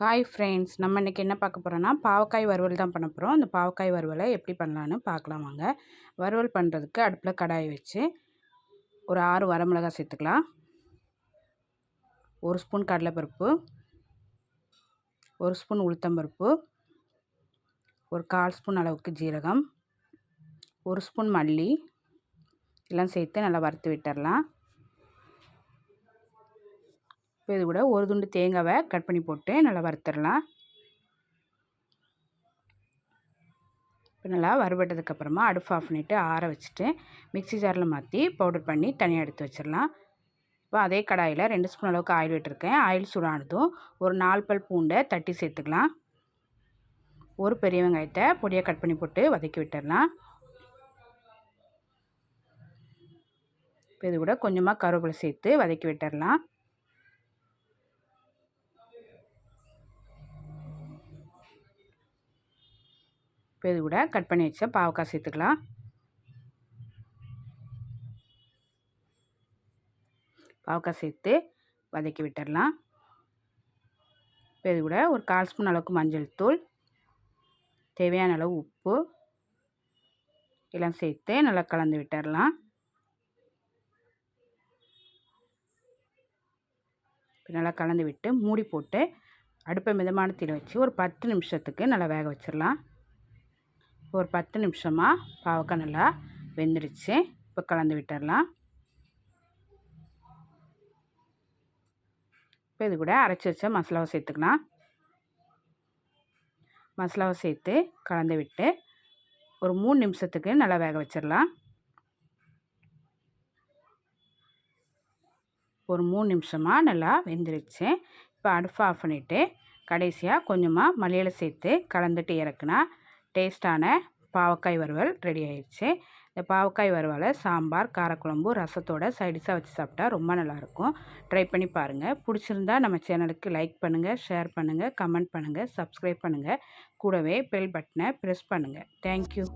Hi friends நம்ம இன்றைக்கி என்ன பார்க்க போகிறோன்னா பாவக்காய் வறுவல் தான் பண்ண போகிறோம் அந்த பாவக்காய் வறுவலை எப்படி பண்ணலான்னு பார்க்கலாம் வாங்க. வறுவல் பண்ணுறதுக்கு அடுப்பில் கடாய் வச்சு ஒரு ஆறு வரமிளகாய் சேர்த்துக்கலாம். ஒரு ஸ்பூன் கடலைப்பருப்பு ஒரு ஸ்பூன் உளுத்தம்பருப்பு ஒரு கால் ஸ்பூன் அளவுக்கு ஜீரகம் ஒரு ஸ்பூன் மல்லி எல்லாம் சேர்த்து நல்லா வறுத்து விட்டுடலாம் இப்போ இது கூட ஒரு துண்டு தேங்காவை கட் பண்ணி போட்டு நல்லா வறுத்துடலாம். இப்போ நல்லா வறுபட்டதுக்கப்புறமா அடுப்பு ஆஃப் பண்ணிவிட்டு ஆற வச்சுட்டு மிக்சி ஜாரில் மாற்றி பவுடர் பண்ணி தனியாக எடுத்து வச்சிடலாம். இப்போ அதே கடாயில் ரெண்டு ஸ்பூன் அளவுக்கு ஆயில் விட்டுருக்கேன். ஆயில் சூடானதும் ஒரு நாலு பல் பூண்டை தட்டி சேர்த்துக்கலாம். ஒரு பெரிய வெங்காயத்தை பொடியாக கட் பண்ணி போட்டு வதக்கி விட்டுடலாம். இப்போ இது கூட கொஞ்சமாக கருவேப்பிலை சேர்த்து வதக்கி விட்டுடலாம். இப்போ இது கூட கட் பண்ணி வச்ச பாவக்காய் சேர்த்துக்கலாம். பாவக்காய் சேர்த்து வதக்கி விட்டுடலாம். இப்போ இது கூட ஒரு கால் ஸ்பூன் அளவுக்கு மஞ்சள் தூள் தேவையான அளவு உப்பு எல்லாம் சேர்த்து நல்லா கலந்து விட்டுடலாம். நல்லா கலந்து விட்டு மூடி போட்டு அடுப்பை மிதமான தீரை வச்சு ஒரு பத்து நிமிஷத்துக்கு நல்லா வேக வச்சிடலாம். ஒரு பத்து நிமிஷமாக பாவக்காய் நல்லா வெந்துடுச்சு. இப்போ கலந்து விட்டுடலாம் இப்போ இது கூட அரைச்சி வச்ச மசாலாவை சேர்த்துக்கலாம். மசாலாவை சேர்த்து கலந்து விட்டு ஒரு மூணு நிமிஷத்துக்கு நல்லா வேக வச்சிடலாம் ஒரு மூணு நிமிஷமாக நல்லா வெந்துருச்சு இப்போ அடுப்பு ஆஃப் பண்ணிவிட்டு கடைசியாக கொஞ்சமாக மல்லியில் சேர்த்து கலந்துட்டு இறக்குனா டேஸ்ட்டான பாவக்காய் வறுவல் ரெடி ஆயிடுச்சு. இந்த பாவக்காய் வறுவலை சாம்பார் காரக்குழம்பு ரசத்தோட சைடிஷாக வச்சு சாப்பிட்டா ரொம்ப நல்லாயிருக்கும். ட்ரை பண்ணி பாருங்கள் பிடிச்சிருந்தா நம்ம சேனலுக்கு லைக் பண்ணுங்கள் ஷேர் பண்ணுங்கள் கமெண்ட் பண்ணுங்கள் சப்ஸ்கிரைப் பண்ணுங்கள் கூடவே பெல் பட்டனை ப்ரெஸ் பண்ணுங்கள் தேங்க்யூ